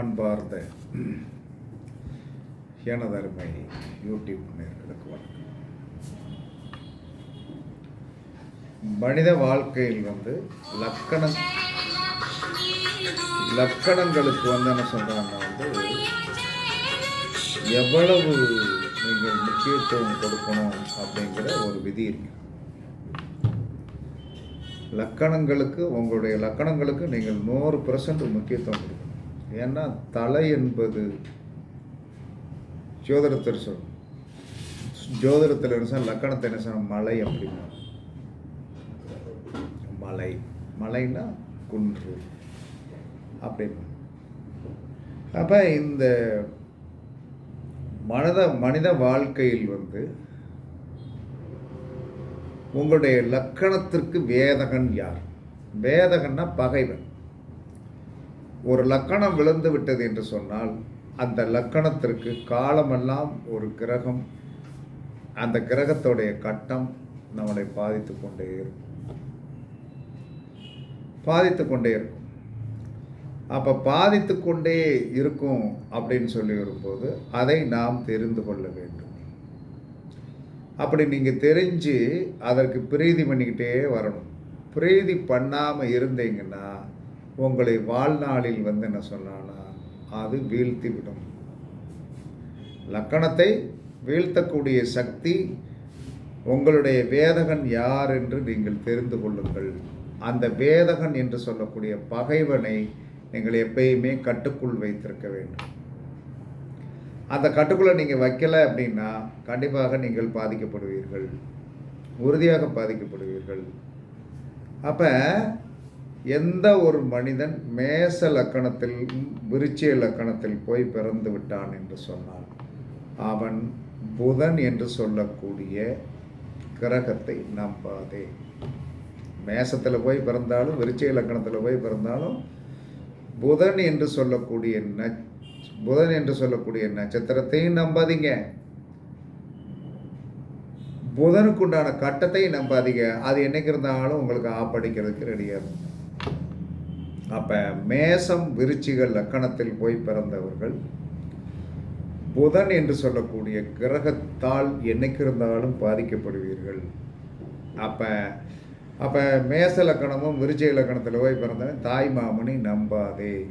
அன்பார்ந்த எனதருமை யூடியூப் நேர்களுக்கு வணக்கம். மனித வாழ்க்கையில் வந்து லக்கணம் லக்கணங்களுக்கு வந்து என்ன சொல்கிறாங்கன்னா வந்து எவ்வளவு நீங்கள் முக்கியத்துவம் கொடுக்கணும் அப்படிங்கிற ஒரு விதி இருக்கு. லக்கணங்களுக்கு உங்களுடைய லக்கணங்களுக்கு நீங்கள் நூறு பர்சன்ட் முக்கியத்துவம் கொடுக்கணும். ஏன்னா தலை என்பது ஜோதிடத்தில் சொல்லும் ஜோதிடத்தில் என்ன லக்கணத்தை என்ன சொன்ன மலை அப்படின்னா. மலை. மலைன்னா குன்று. அப்படின்னு. அப்போ இந்த மனித மனித வாழ்க்கையில் வந்து உங்களுடைய லக்கணத்திற்கு வேதகன் யார்? வேதகன்னா பகைவன். ஒரு லக்கணம் விழுந்து விட்டது என்று சொன்னால் அந்த லக்கணத்திற்கு காலமெல்லாம் ஒரு கிரகம் அந்த கிரகத்துடைய கட்டம் நம்மளை பாதித்து கொண்டே இருக்கும். பாதித்து கொண்டே இருக்கும். அப்போ பாதித்து கொண்டே இருக்கும் அப்படின்னு சொல்லி வரும்போது அதை நாம் தெரிந்து கொள்ள வேண்டும். அப்படி நீங்கள் தெரிஞ்சு அதற்கு பிரீதி பண்ணிக்கிட்டே வரணும். பிரீதி பண்ணாமல் இருந்தீங்கன்னா உங்களை வாழ்நாளில் வந்து என்ன சொன்னான்னா அது வீழ்த்தி விடும். லக்கணத்தை வீழ்த்தக்கூடிய சக்தி உங்களுடைய வேதகன் யார் என்று நீங்கள் தெரிந்து கொள்ளுங்கள். அந்த வேதகன் என்று சொல்லக்கூடிய பகைவனை நீங்கள் எப்பயுமே கட்டுக்குள் வைத்திருக்க வேண்டும். அந்த கட்டுக்குள்ளே நீங்கள் வைக்கலை அப்படின்னா கண்டிப்பாக நீங்கள் பாதிக்கப்படுவீர்கள். உறுதியாக பாதிக்கப்படுவீர்கள். அப்போ எந்த ஒரு மனிதன் மேச லக்கணத்தில் விருச்சிய லக்கணத்தில் போய் பிறந்து விட்டான் என்று சொன்னான் அவன் புதன் என்று சொல்லக்கூடிய கிரகத்தை நம்பாதே. மேசத்தில் போய் பிறந்தாலும் விருச்சிய லக்கணத்தில் போய் பிறந்தாலும் புதன் என்று சொல்லக்கூடிய ந புதன் என்று சொல்லக்கூடிய நட்சத்திரத்தையும் நம்பாதீங்க. புதனுக்குண்டான கட்டத்தையும் நம்பாதீங்க. அது என்னைக்கு இருந்தாலும் உங்களுக்கு ஆப்படிக்கிறதுக்கு ரெடியாக இருக்கும். அப்போ மேசம் விருச்சிகள் லக்கணத்தில் போய் பிறந்தவர்கள் புதன் என்று சொல்லக்கூடிய கிரகத்தால் என்னைக்கு இருந்தாலும் பாதிக்கப்படுவீர்கள். அப்போ அப்போ மேச லக்கணமும் விருச்சிக லக்கணத்தில் போய் பிறந்தவன் தாய் மாமனை நம்பாதே.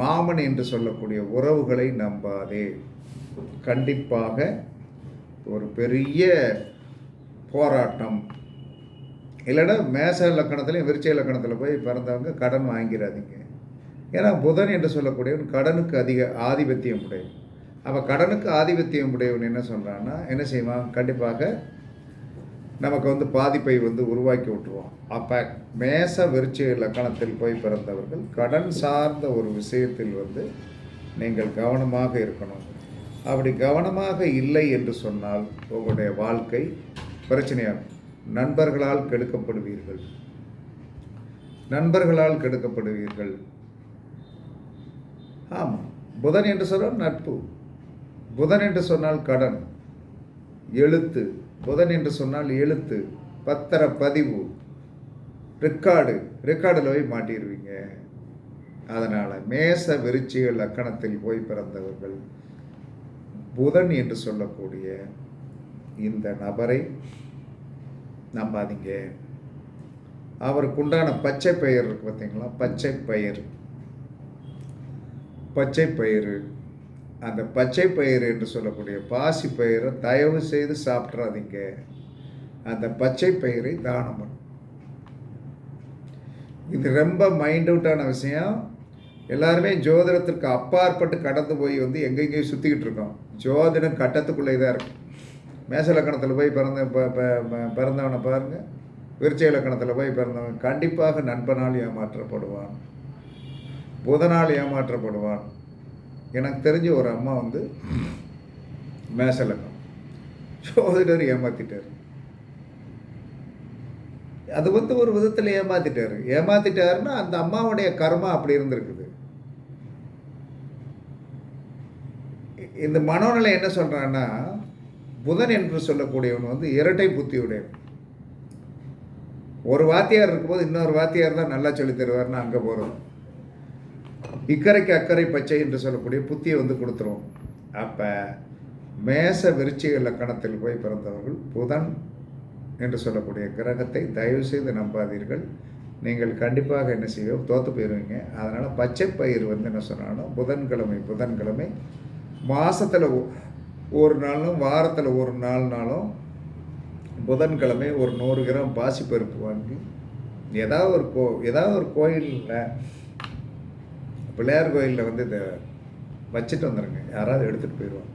மாமன் என்று சொல்லக்கூடிய உறவுகளை நம்பாதே. கண்டிப்பாக ஒரு பெரிய போராட்டம். இல்லைன்னா மேச லக்கணத்துலையும் விருச்சை லக்கணத்தில் போய் பிறந்தவங்க கடன் வாங்கிடாதீங்க ஏன்னா புதன் என்று சொல்லக்கூடியவன் கடனுக்கு அதிக ஆதிபத்தியம் உடையவன். அப்போ கடனுக்கு ஆதிபத்தியம் உடையவன் என்ன சொல்கிறான்னா என்ன செய்வான்? கண்டிப்பாக நமக்கு வந்து பாதிப்பை வந்து உருவாக்கி விட்டுருவான். அப்போ மேச விருச்சை லக்கணத்தில் போய் பிறந்தவர்கள் கடன் சார்ந்த ஒரு விஷயத்தில் வந்து நீங்கள் கவனமாக இருக்கணும். அப்படி கவனமாக இல்லை என்று சொன்னால் உங்களுடைய வாழ்க்கை பிரச்சனையாகும். நண்பர்களால் கெடுக்கப்படுவீர்கள். நண்பர்களால் கெடுக்கப்படுவீர்கள். ஆமாம் புதன் என்று சொன்னால் நட்பு. புதன் என்று சொன்னால் கடன். எழுத்து. புதன் என்று சொன்னால் எழுத்து. பத்திர பதிவு. ரெக்கார்டு. ரெக்கார்டில் போய் மாட்டிடுவீங்க அதனால் மேச விருச்சிக லக்கணத்தில் போய் பிறந்தவர்கள் புதன் என்று சொல்லக்கூடிய இந்த நபரை நம்பாதீங்க. அவருக்கு உண்டான பச்சை பயிர் இருக்கு பார்த்தீங்களா பச்சை பயிர். பச்சை பயிறு அந்த பச்சை பயிர் என்று சொல்லக்கூடிய பாசி பயிரை தயவு செய்து சாப்பிட்றாதீங்க. அந்த பச்சை பயிரை தானம் பண்ணும் இது ரொம்ப மைண்ட் அவுட்டான விஷயம். எல்லாருமே ஜோதிடத்திற்கு அப்பாற்பட்டு கடந்து போய் வந்து எங்கெங்கேயும் சுற்றிக்கிட்டு இருக்கோம். ஜோதிடம் கட்டத்துக்குள்ளே தான் இருக்கும் மேச லக்கணத்தில் போய் பிறந்த ப- ப- பிறந்தவனை பாருங்கள் விருச்ச இலக்கணத்தில் போய் பிறந்தவன் கண்டிப்பாக நண்பனால் ஏமாற்றப்படுவான். புதனால் ஏமாற்றப்படுவான். எனக்கு தெரிஞ்ச ஒரு அம்மா வந்து மேச லக்கணம் ஜோதிடர் ஏமாத்திட்டார். அது வந்து ஒரு விதத்தில் ஏமாற்றிட்டார் ஏமாத்திட்டாருன்னா அந்த அம்மாவுடைய கர்மா அப்படி இருந்திருக்குது. இந்த மனோநிலை என்ன சொல்கிறான்னா புதன் என்று சொல்லக்கூடியவன் வந்து இரட்டை புத்தியுடையவன். ஒரு வாத்தியார் இருக்கும்போது இன்னொரு வாத்தியார் தான் நல்லா சொல்லி தருவார்னு அங்கே போகிறோம் இக்கரைக்கு அக்கறை பச்சை என்று சொல்லக்கூடிய புத்தியை வந்து கொடுத்துருவோம். அப்போ மேச விருச்சிக லக்கணத்தில் போய் பிறந்தவர்கள் புதன் என்று சொல்லக்கூடிய கிரகத்தை தயவு செய்து நம்பாதீர்கள். நீங்கள் கண்டிப்பாக என்ன செய்வோம் தோற்று போயிடுவீங்க அதனால் பச்சை பயிர் வந்து என்ன சொன்னாலும் புதன்கிழமை புதன்கிழமை மாதத்தில் ஒரு நாளும் வாரத்தில் ஒரு நாள்னாலும் புதன்கிழமை ஒரு நூறு கிராம் பாசிப்பருப்பு வாங்கி ஏதாவது ஒரு கோ ஏதாவது ஒரு கோயிலில் பிள்ளையார் கோயிலில் வந்து இதை வச்சுட்டு வந்துடுங்க யாராவது எடுத்துகிட்டு போயிடுவாங்க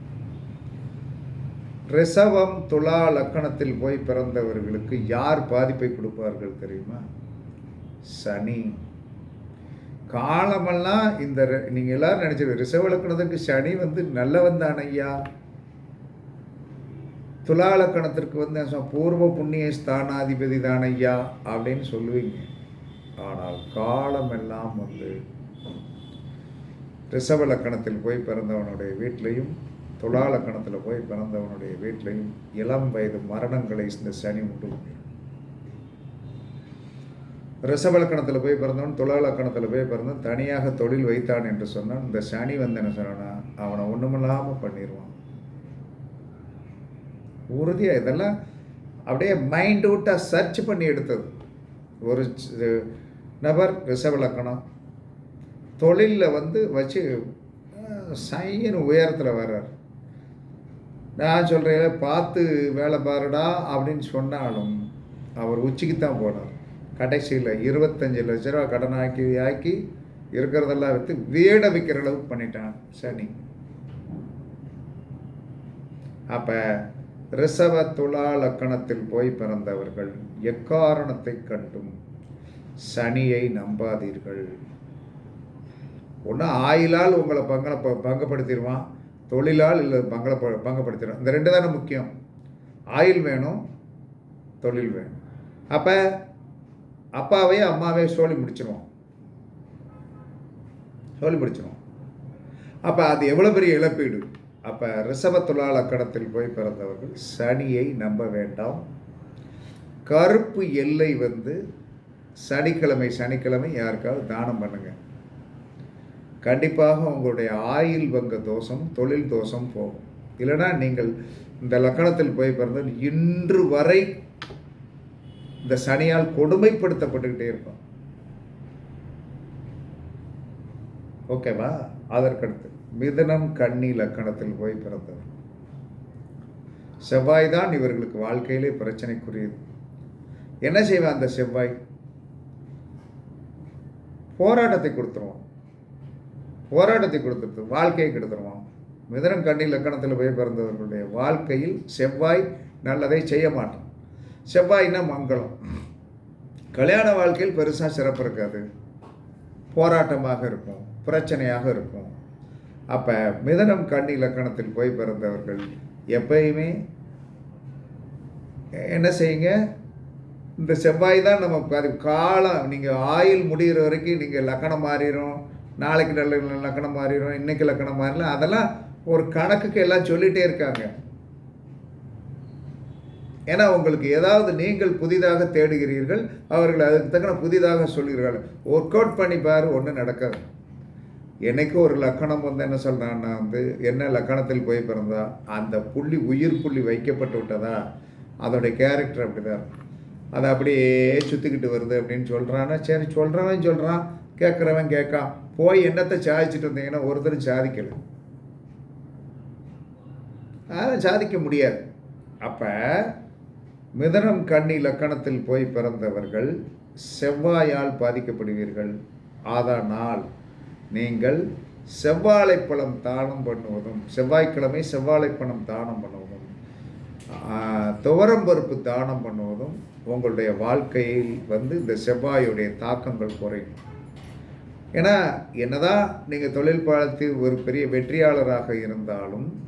ரிசவம் துலா லக்கணத்தில் போய் பிறந்தவர்களுக்கு யார் பாதிப்பை கொடுப்பார்கள் தெரியுமா? சனி. காலமெல்லாம் இந்த நீங்கள் எல்லோரும் எல்லாரும் ரிசவ லக்கணத்துக்கு சனி வந்து நல்லவன் தான் ஐயா துலாலக்கணத்திற்கு வந்து என்ன பூர்வ புண்ணிய ஸ்தானாதிபதி தான் ஐயா அப்படின்னு சொல்லுவீங்க ஆனால் காலமெல்லாம் வந்து ரிஷப லக்கணத்தில் போய் பிறந்தவனுடைய வீட்லையும் துலா லக்கணத்தில் போய் பிறந்தவனுடைய வீட்லையும் இளம் வயது மரணங்களை இந்த சனி உண்டு பண்ணிடும். ரிஷப லக்கணத்தில் போய் பிறந்தவன் துலா லக்கணத்தில் போய் பிறந்தவன் தனியாக தொழில் வைத்தான் என்று சொன்னான் இந்த சனி வந்து என்ன சொன்னா அவனை ஒன்றுமில்லாமல் பண்ணிடுவான் உறுதியாக இதெல்லாம் அப்படியே மைண்ட் விட்டாக சர்ச் பண்ணி எடுத்தது. ஒரு நபர் ரிஷப தொழிலில் வந்து வச்சு சைன் உயரத்தில் வர்றார். நான் சொல்கிறேன் பார்த்து வேலை பாருடா அப்படின்னு சொன்னாலும் அவர் உச்சிக்கு தான் போனார். கடைசியில் இருபத்தஞ்சு லட்ச ரூபா கடன் ஆக்கி ஆக்கி இருக்கிறதெல்லாம் விற்று வீடை விற்கிற அளவுக்கு பண்ணிட்டான் சனி. அப்போ ரிஷப துலா லக்கணத்தில் போய் பிறந்தவர்கள் எக்காரணத்தை கண்டும் சனியை நம்பாதீர்கள். ஒன்று ஆயிலால் உங்களை பங்கள பங்கப்படுத்திடுவான் தொழிலால் இல்லை பங்கள பங்கப்படுத்திடுவான் இந்த ரெண்டு தானே முக்கியம். ஆயில் வேணும் தொழில் வேணும். அப்போ அப்பாவே அம்மாவே சோழி முடிச்சிருவோம். சோழி முடிச்சிருவோம். அப்போ அது எவ்வளோ பெரிய இழப்பீடு? அப்போ ரிஷபத்துலா லக்கணத்தில் போய் பிறந்தவர்கள் சனியை நம்ப வேண்டாம். கருப்பு எல்லை வந்து சனிக்கிழமை சனிக்கிழமை யாருக்காவது தானம் பண்ணுங்க. கண்டிப்பாக உங்களுடைய ஆயில் வங்க தோஷம் தொழில் தோஷம் போகும். இல்லைனா நீங்கள் இந்த லக்கணத்தில் போய் பிறந்தால் இன்று வரை இந்த சனியால் கொடுமைப்படுத்தப்பட்டுக்கிட்டே இருப்போம் ஓகேவா? அதற்கடுத்து. மிதனம் கன்னி லக்கணத்தில் போய் பிறந்தவர். செவ்வாய் தான் இவர்களுக்கு வாழ்க்கையிலே பிரச்சனைக்குரியது. என்ன செய்வான் அந்த செவ்வாய்? போராட்டத்தை கொடுத்துருவான். போராட்டத்தை கொடுத்துட்டு வாழ்க்கையை கெடுத்துருவான். மிதனம் கண்ணி லக்கணத்தில் போய் பிறந்தவர்களுடைய வாழ்க்கையில் செவ்வாய் நல்லதை செய்ய மாட்டான். செவ்வாய்னா மங்களம். கல்யாண வாழ்க்கையில் பெருசாக சிறப்பு இருக்காது. போராட்டமாக இருக்கும் பிரச்சனையாக இருக்கும். அப்போ மிதனம் கண்ணி லக்கணத்தில் போய் பிறந்தவர்கள் எப்பயுமே என்ன செய்யுங்க? இந்த செவ்வாய் தான் நம்ம அது காலம் நீங்கள் ஆயில் முடிகிற வரைக்கும் நீங்கள் லக்கணம் மாறிடும் நாளைக்கு நல்ல லக்கணம் மாறிடும் இன்றைக்கி லக்கணம் மாறலாம் அதெல்லாம் ஒரு கணக்குக்கு எல்லாம் சொல்லிகிட்டே இருக்காங்க. ஏன்னா உங்களுக்கு ஏதாவது நீங்கள் புதிதாக தேடுகிறீர்கள் அவர்கள் அதுக்கு தக்கன புதிதாக சொல்கிறீர்கள் ஒர்க் அவுட் பண்ணி பாரு ஒன்றும் நடக்காது. எனக்கு ஒரு லக்கணம் வந்து என்ன சொல்கிறான்னா வந்து என்ன லக்கணத்தில் போய் பிறந்தா அந்த புள்ளி உயிர் புள்ளி வைக்கப்பட்டு விட்டதா? அதோடைய கேரக்டர் அப்படிதான். அதை அப்படியே சுற்றிக்கிட்டு வருது அப்படின்னு சொல்கிறான்னா சரி சொல்கிறவன் சொல்கிறான் கேட்குறவன் கேட்கான். போய் என்னத்தை சாதிச்சுட்டு இருந்தீங்கன்னா ஒருத்தரும் சாதிக்கலை. அதை சாதிக்க முடியாது. அப்போ மிதனம் கண்ணி லக்கணத்தில் போய் பிறந்தவர்கள் செவ்வாயால் பாதிக்கப்படுவீர்கள். அதனால் நீங்கள் செவ்வாழைப்பழம் தானம் பண்ணுவதும் செவ்வாய்க்கிழமை செவ்வாழைப்பழம் தானம் பண்ணுவதும் துவரம் துவரம்பருப்பு தானம் பண்ணுவதும் உங்களுடைய வாழ்க்கையில் வந்து இந்த செவ்வாயுடைய தாக்கங்கள் குறையும். ஏன்னா என்னதான் நீங்கள் தொழில் பார்த்து ஒரு பெரிய வெற்றியாளராக இருந்தாலும்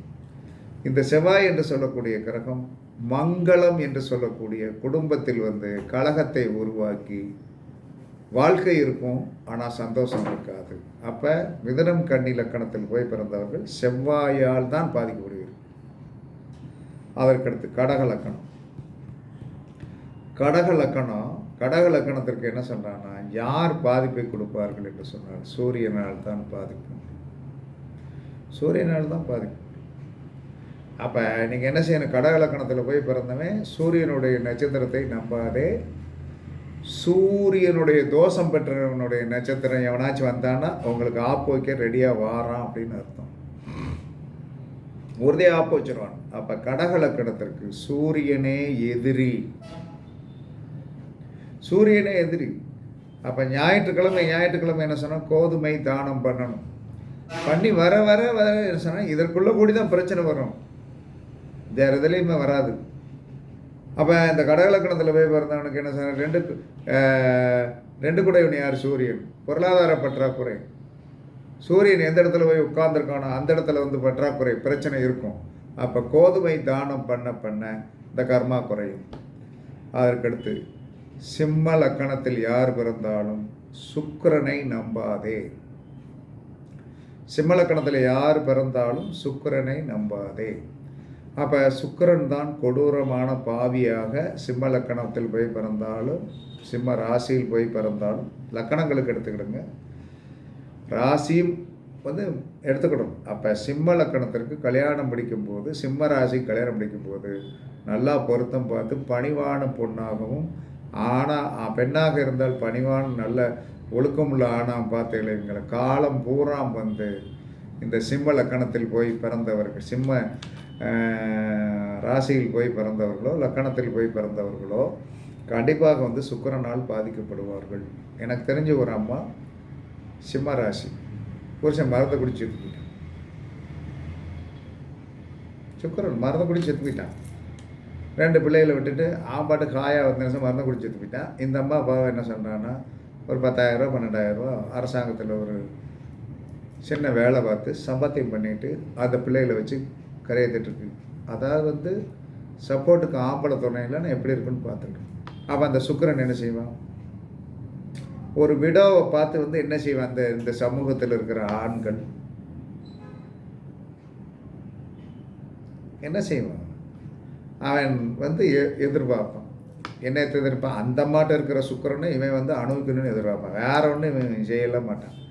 இந்த செவ்வாய் என்று சொல்லக்கூடிய கிரகம் மங்களம் என்று சொல்லக்கூடிய குடும்பத்தில் வந்து கலகத்தை உருவாக்கி வாழ்க்கை இருக்கும் ஆனால் சந்தோஷம் இருக்காது. அப்போ மிதனம் கண்ணி லக்கணத்தில் போய் பிறந்தவர்கள் செவ்வாயால் தான் பாதிக்கப்படுவீர்கள். அதற்கடுத்து கடக லக்கணம். கடக லக்கணம் கடக லக்கணத்திற்கு என்ன சொல்றான்னா யார் பாதிப்பை கொடுப்பார்கள் என்று சொன்னால் சூரியனால் தான் பாதிப்பு. சூரியனால் தான் பாதிப்பு. அப்போ நீங்கள் என்ன செய்யணும்? கடக லக்கணத்தில் போய் பிறந்தவன் சூரியனுடைய நட்சத்திரத்தை நம்பாதே சூரியனுடைய தோஷம் பெற்றவனுடைய நட்சத்திரம் எவனாச்சும் வந்தான்னா உங்களுக்கு ஆப்பு வைக்க ரெடியாக வாரான் அப்படின்னு அர்த்தம். உறுதியாக ஆப்பு வச்சிருவான். அப்போ கடகலக்கணத்திற்கு சூரியனே எதிரி. சூரியனே எதிரி. அப்போ ஞாயிற்றுக்கிழமை ஞாயிற்றுக்கிழமை என்ன சொன்னால் கோதுமை தானம் பண்ணணும். பண்ணி வர வர வர என்ன சொன்னால் இதற்குள்ளே கூடி தான் பிரச்சனை வரும். வேறு எதுலேயுமே வராது. அப்போ இந்த கடகலக்கணத்தில் போய் பிறந்தவனுக்கு என்ன சொன்ன ரெண்டு ரெண்டு குடையவன் யார்? சூரியன். பொருளாதார பற்றாக்குறை. சூரியன் எந்த இடத்துல போய் உட்கார்ந்துருக்கானோ அந்த இடத்துல வந்து பற்றாக்குறை பிரச்சனை இருக்கும். அப்போ கோதுமை தானம் பண்ண பண்ண இந்த கர்மா குறையும். அதற்கடுத்து சிம்ம லக்கணத்தில் யார் பிறந்தாலும் சுக்கரனை நம்பாதே. சிம்ம லக்கணத்தில் யார் பிறந்தாலும் சுக்கரனை நம்பாதே. அப்போ சுக்கரன் தான் கொடூரமான பாவியாக சிம்ம லக்கணத்தில் போய் பிறந்தாலும் சிம்ம ராசியில் போய் பிறந்தாலும் லக்கணங்களுக்கு எடுத்துக்கிடுங்க. ராசியும் வந்து எடுத்துக்கிடும். அப்போ சிம்ம லக்கணத்திற்கு கல்யாணம் முடிக்கும்போது சிம்ம ராசி கல்யாணம் முடிக்கும்போது நல்லா பொருத்தம் பார்த்து பணிவான பொண்ணாகவும் ஆணா பெண்ணாக இருந்தால் பணிவான நல்ல ஒழுக்கமுள்ள ஆணாம் பார்த்து இளைஞர்களை காலம் பூராம் வந்து இந்த சிம்ம லக்கணத்தில் போய் பிறந்தவர்கள் சிம்ம ராசியில் போய் பிறந்தவர்களோ லக்கணத்தில் போய் பிறந்தவர்களோ கண்டிப்பாக வந்து சுக்கிரனால் பாதிக்கப்படுவார்கள். எனக்கு தெரிஞ்ச ஒரு அம்மா சிம்ம ராசி. புருஷன் மரத்தை குடிச்சு செத்து போயிட்டான் சுக்கரன் மரத்தை குடிச்சு செத்து போயிட்டான் ரெண்டு பிள்ளைகளை விட்டுட்டு ஆம்பாட்டு காயாக வந்து நிமிஷம் மருந்து குடிச்சு செத்து போயிட்டான் இந்த அம்மா அப்பாவை என்ன சொல்கிறான்னா ஒரு பத்தாயிரரூபா பன்னெண்டாயிரரூபா அரசாங்கத்தில் ஒரு சின்ன வேலை பார்த்து சம்பாத்தியம் பண்ணிட்டு அந்த பிள்ளைகளை வச்சு கரையத்திட்டு அதாவது வந்து சப்போர்ட்டுக்கு ஆம்பளை துணை நான் எப்படி இருக்குன்னு பார்த்துருக்கேன் அப்போ அந்த சுக்கிரன் என்ன செய்வான்? ஒரு விடோவை பார்த்து வந்து என்ன செய்வான்? அந்த இந்த சமூகத்தில் இருக்கிற ஆண்கள் என்ன செய்வான்? அவன் வந்து எ- எதிர்பார்ப்பான். என்ன எதிர்ப்பான் அந்த மாட்டம் இருக்கிற சுக்கிரனை இவன் வந்து அணுவிக்கணும்னு எதிர்பார்ப்பான். வேற ஒன்றும் இவன் செய்யல மாட்டான்.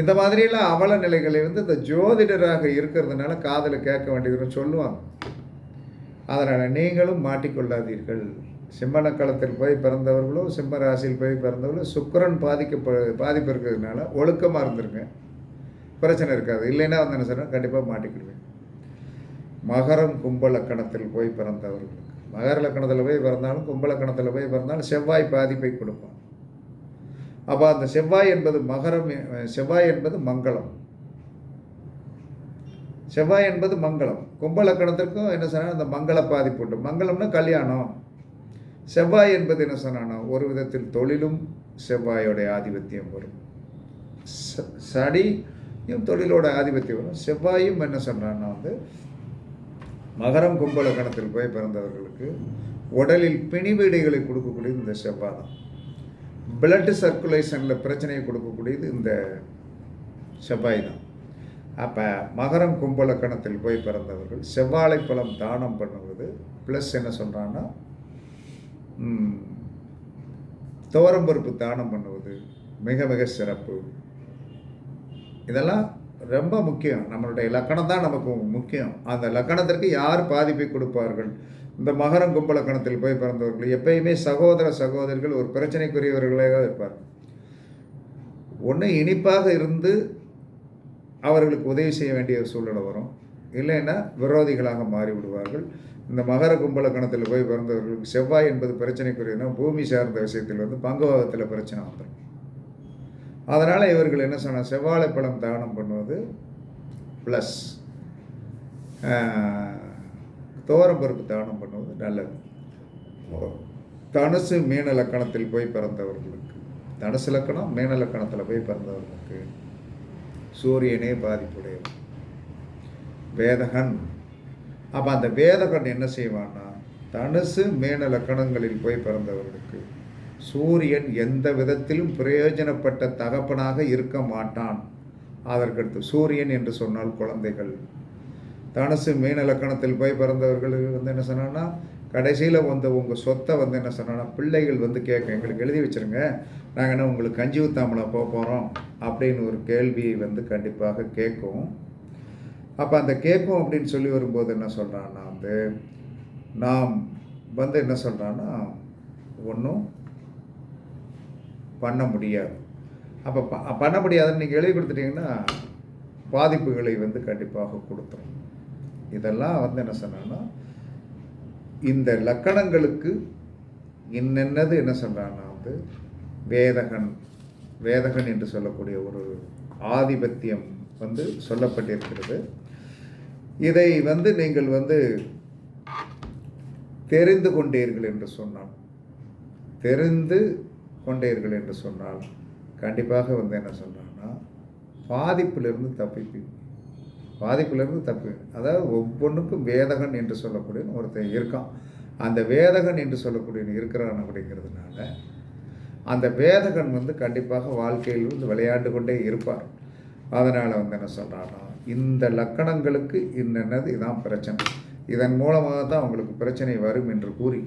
இந்த மாதிரியெல்லாம் அவல நிலைகளை வந்து இந்த ஜோதிடராக இருக்கிறதுனால காதில் கேட்க வேண்டியதுன்னு சொல்லுவாங்க. அதனால் நீங்களும் மாட்டிக்கொள்ளாதீர்கள். சிம்மனக்களத்தில் போய் பிறந்தவர்களோ சிம்ம ராசியில் போய் பிறந்தவர்களோ சுக்கிரன் பாதிக்கப்ப பாதிப்பு இருக்கிறதுனால ஒழுக்கமாக இருந்திருங்க. பிரச்சனை இருக்காது. இல்லைன்னா வந்து என்ன சொன்னால் கண்டிப்பாக மாட்டிக்கிடுவேன். மகரம் கும்ப லக்கணத்தில் போய் பிறந்தவர்களுக்கு. மகர லக்கணத்தில் போய் பிறந்தாலும் கும்ப லக்கணத்தில் போய் பிறந்தாலும் செவ்வாய் பாதிப்பை கொடுப்பான் அப்போ அந்த செவ்வாய் என்பது மகரம் செவ்வாய் என்பது மங்களம். செவ்வாய் என்பது மங்களம். கும்ப லக்கணத்திற்கும் என்ன சொன்னால் அந்த மங்கள பாதிப்பு உண்டு. மங்களம்னா கல்யாணம். செவ்வாய் என்பது என்ன சொன்னானா ஒரு விதத்தில் தொழிலும் செவ்வாயோடைய ஆதிபத்தியம் வரும். ச- தொழிலோட ஆதிபத்தியம் வரும். செவ்வாயும் என்ன சொன்னான்னா வந்து மகரம் கும்பலக்கணத்தில் போய் பிறந்தவர்களுக்கு உடலில் பிணிவீடுகளை கொடுக்கக்கூடியது இந்த செவ்வாய் தான். பிளட் சர்க்குலேஷனில் பிரச்சனையை கொடுக்கக்கூடியது இந்த செவ்வாய் தான். அப்போ மகரம் கும்பலக்கணத்தில் போய் பிறந்தவர்கள் செவ்வாழை பழம் தானம் பண்ணுவது ப்ளஸ் என்ன சொல்கிறான்னா துவரம்பருப்பு தானம் பண்ணுவது மிக மிக சிறப்பு. இதெல்லாம் ரொம்ப முக்கியம். நம்மளுடைய லக்கணம் தான் நமக்கு முக்கியம். அந்த லக்கணத்திற்கு யார் பாதிப்பை கொடுப்பார்கள்? இந்த மகரம் கும்பலக்கணத்தில் போய் பிறந்தவர்கள் எப்பயுமே சகோதர சகோதரிகள் ஒரு பிரச்சனைக்குரியவர்களாக இருப்பார்கள் ஒன்று இனிப்பாக இருந்து அவர்களுக்கு உதவி செய்ய வேண்டிய சூழ்நிலை வரும். இல்லைன்னா விரோதிகளாக மாறிவிடுவார்கள். இந்த மகர கும்பல கணத்தில் போய் பிறந்தவர்களுக்கு செவ்வாய் என்பது பிரச்சனைக்குரியதுனா பூமி சார்ந்த விஷயத்தில் வந்து பங்குவாதத்தில் பிரச்சனை வந்துடும் அதனால் இவர்கள் என்ன சொன்ன செவ்வாழைப்பழம் தானம் பண்ணுவது ப்ளஸ் பருப்பு தானம் பண்ணுவது நல்லது. தனுசு மீன லக்கணத்தில் போய் பிறந்தவர்களுக்கு தனுசு லக்கணம் மீன லக்கணத்தில் போய் பிறந்தவர்களுக்கு சூரியனே பாதிப்புடையவர். வேதகன். அப்போ அந்த வேதகன் என்ன செய்வான்னா தனுசு மேன லக்கணங்களில் போய் பிறந்தவர்களுக்கு சூரியன் எந்த விதத்திலும் பிரயோஜனப்பட்ட தகப்பனாக இருக்க மாட்டான். அதற்கடுத்து சூரியன் என்று சொன்னால் குழந்தைகள். தனுசு மீன லக்கணத்தில் போய் பிறந்தவர்களுக்கு வந்து என்ன சொன்னான்னா கடைசியில் வந்து உங்கள் சொத்தை வந்து என்ன சொன்னா பிள்ளைகள் வந்து கேட்கும். எங்களுக்கு எழுதி வச்சுருங்க. நாங்கள் என்ன உங்களுக்கு கஞ்சி ஊத்தாமலா போக போகிறோம் அப்படின்னு ஒரு கேள்வியை வந்து கண்டிப்பாக கேட்கும். அப்போ அந்த கேட்கும் அப்படின்னு சொல்லி வரும்போது என்ன சொல்கிறான்னா வந்து நாம் வந்து என்ன சொல்கிறான்னா ஒன்றும் பண்ண முடியாது. அப்போ ப பண்ண முடியாதுன்னு நீங்கள் எழுதி கொடுத்துட்டீங்கன்னா பாதிப்புகளை வந்து கண்டிப்பாக கொடுத்துரும். இதெல்லாம் வந்து என்ன சொன்னான்னா இந்த லக்கணங்களுக்கு இன்னென்னது என்ன சொல்கிறான்னா வந்து வேதகன் வேதகன் என்று சொல்லக்கூடிய ஒரு ஆதிபத்தியம் வந்து சொல்லப்பட்டிருக்கிறது. இதை வந்து நீங்கள் வந்து தெரிந்து கொண்டீர்கள் என்று சொன்னால் தெரிந்து கொண்டீர்கள் என்று சொன்னால் கண்டிப்பாக வந்து என்ன சொல்கிறான்னா பாதிப்பிலிருந்து தப்பிப்பீங்க. பாதிப்பிலிருந்து தப்பு. அதாவது ஒவ்வொன்றுக்கும் வேதகன் என்று சொல்லக்கூடிய ஒருத்தன் இருக்கான். அந்த வேதகன் என்று சொல்லக்கூடிய இருக்கிறான் அப்படிங்கிறதுனால அந்த வேதகன் வந்து கண்டிப்பாக வாழ்க்கையில் வந்து விளையாண்டு கொண்டே இருப்பார். அதனால் வந்து என்ன சொல்கிறான்னா இந்த லக்கணங்களுக்கு இன்னென்னது இதான் பிரச்சனை. இதன் மூலமாக தான் உங்களுக்கு பிரச்சனை வரும் என்று கூறி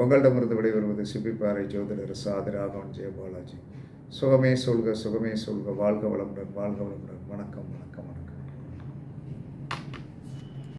உங்களிடமிருந்து விடைபெறுவது சிப்பிப்பாறை ஜோதிடர் சாதி ராகவன் ஜெயபாலாஜி சுகமே சொல்க சுகமே சொல்க. வாழ்க வளமுடன் வாழ்க வளமுடன். வணக்கம் வணக்கம் வணக்கம்.